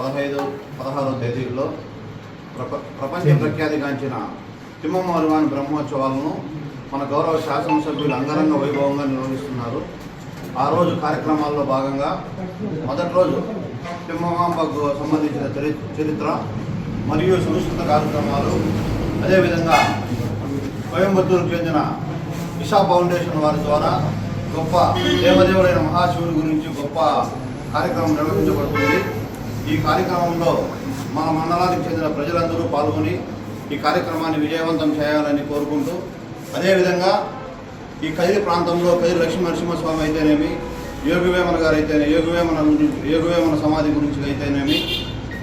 పదహైదు పదహారో తేదీల్లో ప్రప ప్రపంచ ప్రఖ్యాతిగాంచిన అరువాని బ్రహ్మోత్సవాలను మన గౌరవ శాసనసభ్యులు అంగరంగ వైభవంగా నిర్వహిస్తున్నారు. ఆ రోజు కార్యక్రమాల్లో భాగంగా మొదటి రోజు తిమ్మమాంబకు సంబంధించిన చరి చరిత్ర మరియు సంస్కృత కార్యక్రమాలు అదేవిధంగా కోయంబత్తూరుకు చెందిన ఇషా ఫౌండేషన్ వారి ద్వారా గొప్ప దేవదేవుడైన మహాశివుని గురించి గొప్ప కార్యక్రమం నిర్వహించబడుతుంది. ఈ కార్యక్రమంలో మన మండలానికి చెందిన ప్రజలందరూ పాల్గొని ఈ కార్యక్రమాన్ని విజయవంతం చేయాలని కోరుకుంటూ అదేవిధంగా ఈ కదిరి ప్రాంతంలో కదిరి లక్ష్మీ నరసింహస్వామి అయితేనేమి యోగివేమన గారు అయితేనే యోగివేమన గురించి యోగివేమన సమాధి గురించి అయితేనేమి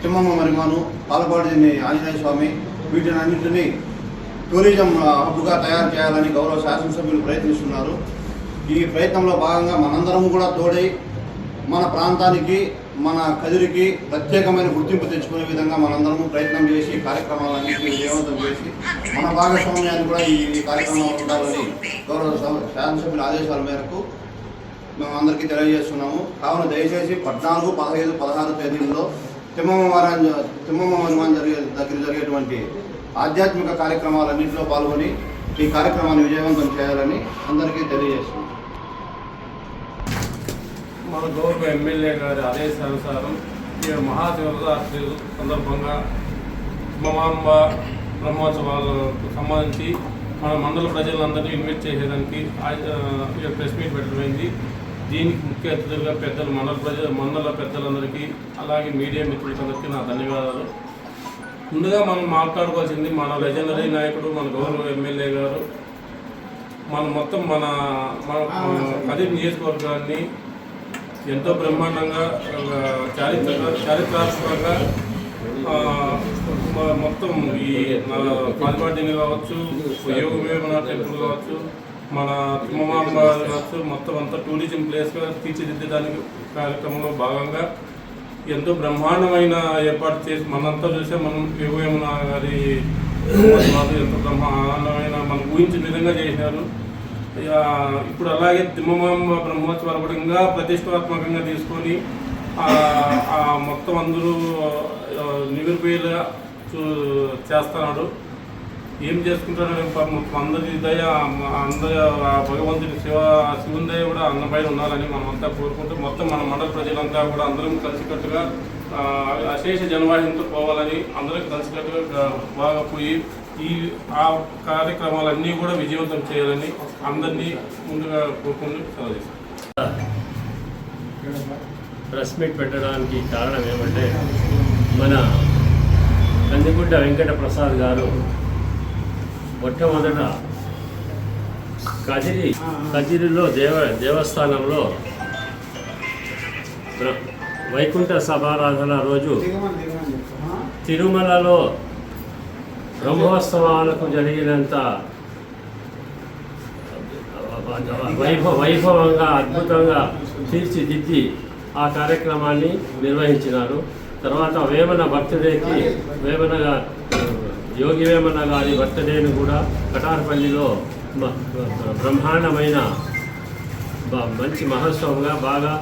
తిమ్మమ్మ మరిమాను పాలపాడిని ఆంజనేయ స్వామి వీటిని అన్నింటినీ టూరిజం హబ్గా తయారు చేయాలని గౌరవ శాసనసభ్యులు ప్రయత్నిస్తున్నారు. ఈ ప్రయత్నంలో భాగంగా మనందరం కూడా తోడై మన ప్రాంతానికి మన కదిరికి ప్రత్యేకమైన గుర్తింపు తెచ్చుకునే విధంగా మనందరము ప్రయత్నం చేసి కార్యక్రమాలన్నింటినీ విజయవంతం చేసి మన భాగస్వామ్యాన్ని కూడా ఈ కార్యక్రమంలో ఉండాలని గౌరవ సభ- శాసనసభ్యుల ఆదేశాల మేరకు మేము అందరికీ తెలియజేస్తున్నాము. కావున దయచేసి పద్నాలుగు పదహైదు పదహారు తేదీల్లో తిమ్మమ్మ తిమ్మమ్మ హనుమాన్ జరిగే దగ్గర జరిగేటువంటి ఆధ్యాత్మిక కార్యక్రమాలన్నింటిలో పాల్గొని ఈ కార్యక్రమాన్ని విజయవంతం చేయాలని అందరికీ తెలియజేస్తున్నాం. మన గౌరవ ఎమ్మెల్యే గారి ఆదేశానుసారం ఈ మహాశివరాత్రి సందర్భంగా మమాంబ బ్రహ్మోత్సవాలకు సంబంధించి మన మండల ప్రజలందరినీ ఇన్వైట్ చేసేదానికి ప్రెస్ మీట్ పెట్టడమైంది దీనికి ముఖ్య అతిథులుగా పెద్దలు మండల ప్రజలు మండల పెద్దలందరికీ అలాగే మీడియా మిత్రులందరికీ నా ధన్యవాదాలు. ముందుగా మనం మాట్లాడుకోవాల్సింది మన లెజెండరీ నాయకుడు మన గౌరవ ఎమ్మెల్యే గారు. మన మొత్తం మన మన కదిరి నియోజకవర్గాన్ని ఎంతో బ్రహ్మాండంగా చారిత్ర చారిత్రక చారిత్రాత్మకంగా మొత్తం ఈ పాల్పాటిని కావచ్చు యోగ వివేమన టెంపుల్ కావచ్చు మన తిమ్మమాంబ కావచ్చు మొత్తం అంతా టూరిజం ప్లేస్గా తీర్చిదిద్దడానికి కార్యక్రమంలో భాగంగా ఎంతో బ్రహ్మాండమైన ఏర్పాటు చేసి మనంతా చూసే మనం యోగవేమన గారి ఎంతో బ్రహ్మాండమైన మనం ఊహించిన విధంగా చేశారు. ఇప్పుడు అలాగే తిమ్మమాంబ బ్రహ్మోత్సవాలు కూడా ఇంకా ప్రతిష్టాత్మకంగా తీసుకొని మొత్తం అందరూ ఆ, చూ చేస్తున్నాడు. ఏం చేసుకుంటాడో మొత్తం అందరి దయ అందరి ఆ భగవంతుని శివ శివుని దయ కూడా అన్నపైన ఉండాలని మనం అంతా కోరుకుంటూ మొత్తం మన మండల ప్రజలంతా కూడా అందరం కలిసికట్టుగా అశేష జనవాహినితో పోవాలని అందరం కలిసికట్టుగా బాగా పోయి ఈ ఆ కార్యక్రమాలన్నీ కూడా విజయవంతం చేయాలని అందరినీ ముందుగా తీసుకుంటాం. ప్రెస్ మీట్ పెట్టడానికి కారణం ఏమంటే మన కందిగుడ్డ వెంకట ప్రసాద్ గారు మొట్టమొదట కదిరి కదిరిలో దేవ దేవస్థానంలో వైకుంఠ సభారాధన రోజు తిరుమలలో బ్రహ్మోత్సవాలకు జరిగినంత వైభవ వైభవంగా అద్భుతంగా తీర్చిదిద్ది ఆ కార్యక్రమాన్ని నిర్వహించినారు. తర్వాత వేమన బర్త్డేకి వేమన యోగి వేమన గారి బర్త్డేను కూడా కటారపల్లిలో మ- బ్రహ్మాండమైన మంచి మహోత్సవంగా బాగా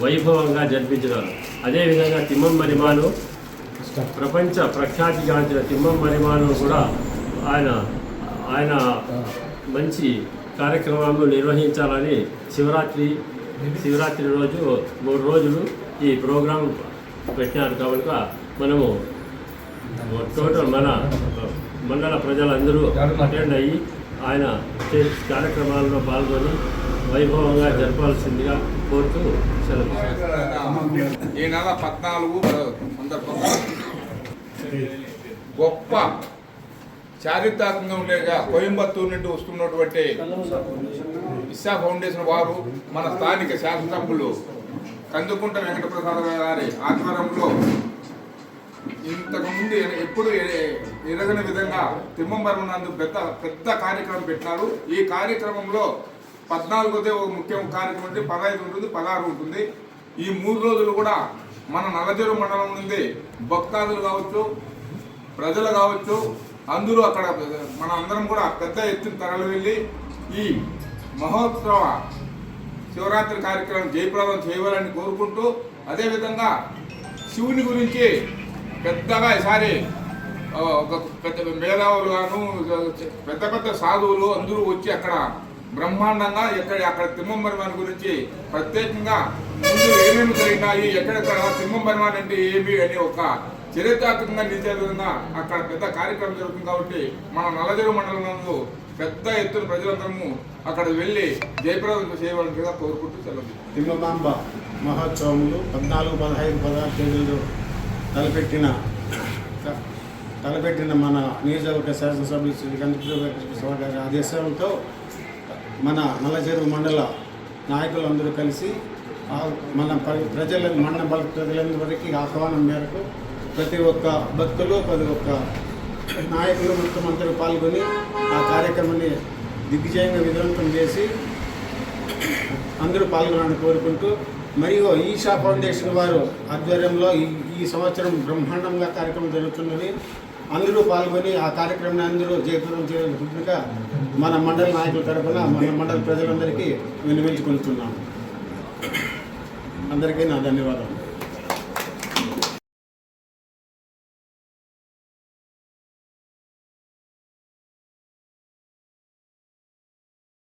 వైభవంగా జరిపించినారు. అదేవిధంగా తిమ్మం మరిమాను ప్రపంచ ప్రఖ్యాతిగాంచిన తిమ్మం మరిమాను కూడా ఆయన ఆయన మంచి కార్యక్రమాలు నిర్వహించాలని శివరాత్రి శివరాత్రి రోజు మూడు రోజులు ఈ ప్రోగ్రాం పెట్టినారు. కనుక మనము టోటల్ మన మండల ప్రజలందరూ అటెండ్ అయ్యి ఆయన కార్యక్రమాల్లో పాల్గొని వైభవంగా జరపాల్సిందిగా కోరుతూ సెలవు ఈ నెల పద్నాలుగు సందర్భంగా గొప్ప చారిత్రాత్మకంగా ఉండేగా కోయంబత్తూరు నుండి వస్తున్నటువంటి ఇస్సా ఫౌండేషన్ వారు మన స్థానిక శాసనసభ్యులు కందుకుంట వెంకటప్రసాద్ గారి ఆధ్వర్యంలో ఇంతకుముందు ఎప్పుడు ఎరగని విధంగా తిమ్మంబరం నందు పెద్ద పెద్ద కార్యక్రమం పెట్టారు ఈ కార్యక్రమంలో పద్నాలుగోదే ఒక ముఖ్య కార్యక్రమం ఉంటుంది పదహైదు ఉంటుంది పదహారు ఉంటుంది. ఈ మూడు రోజులు కూడా మన నలజరు మండలం నుండి భక్తాదులు కావచ్చు ప్రజలు కావచ్చు అందరూ అక్కడ మన అందరం కూడా పెద్ద ఎత్తున తరలి వెళ్ళి ఈ మహోత్సవ శివరాత్రి కార్యక్రమం జయప్రదం చేయాలని కోరుకుంటూ అదేవిధంగా శివుని గురించి పెద్దగా ఈసారి ఒక పెద్ద మేధావులు గాను పెద్ద పెద్ద సాధువులు అందరూ వచ్చి అక్కడ బ్రహ్మాండంగా ఎక్కడ అక్కడ తిమ్మంబరిమాన్ గురించి ప్రత్యేకంగా ముందు ఏమేమి జరిగినాయి ఎక్కడెక్కడ తిమ్మంబరిమాన్ అంటే ఏమి అని ఒక చరిత్రాత్మకంగా నిలిచే విధంగా అక్కడ పెద్ద కార్యక్రమం జరుగుతుంది కాబట్టి మన నల్లజెరువు మండలంలో పెద్ద ఎత్తున ప్రజలందరము అక్కడ వెళ్ళి జయప్రదం చేయవలసిందిగా కోరుకుంటూ సెలవు తిమ్మబాంబ మహోత్సవములు పద్నాలుగు పదహైదు పదహారు తేదీలు తలపెట్టిన తలపెట్టిన మన నియోజకవర్గ శాసనసభ్యులు శ్రీ గణపతి గారి ఆదేశంతో మన నల్లచెరువు మండల నాయకులందరూ కలిసి మన ప్రజల మండల ప్రజలందరి ప్రజలందరికీ ఆహ్వానం మేరకు ప్రతి ఒక్క భక్తులు ప్రతి ఒక్క నాయకులు మొత్తం అందరూ పాల్గొని ఆ కార్యక్రమాన్ని దిగ్విజయంగా విజయవంతం చేసి అందరూ పాల్గొనాలని కోరుకుంటూ మరియు ఈషా ఫౌండేషన్ వారు ఆధ్వర్యంలో ఈ ఈ సంవత్సరం బ్రహ్మాండంగా కార్యక్రమం జరుగుతున్నది. అందరూ పాల్గొని ఆ కార్యక్రమాన్ని అందరూ జయప్రదం చేయాలనుకుంటుగా మన మండల నాయకుల తరఫున మన మండల ప్రజలందరికీ వినిపించుకుంటున్నాను అందరికీ నా ధన్యవాదాలు.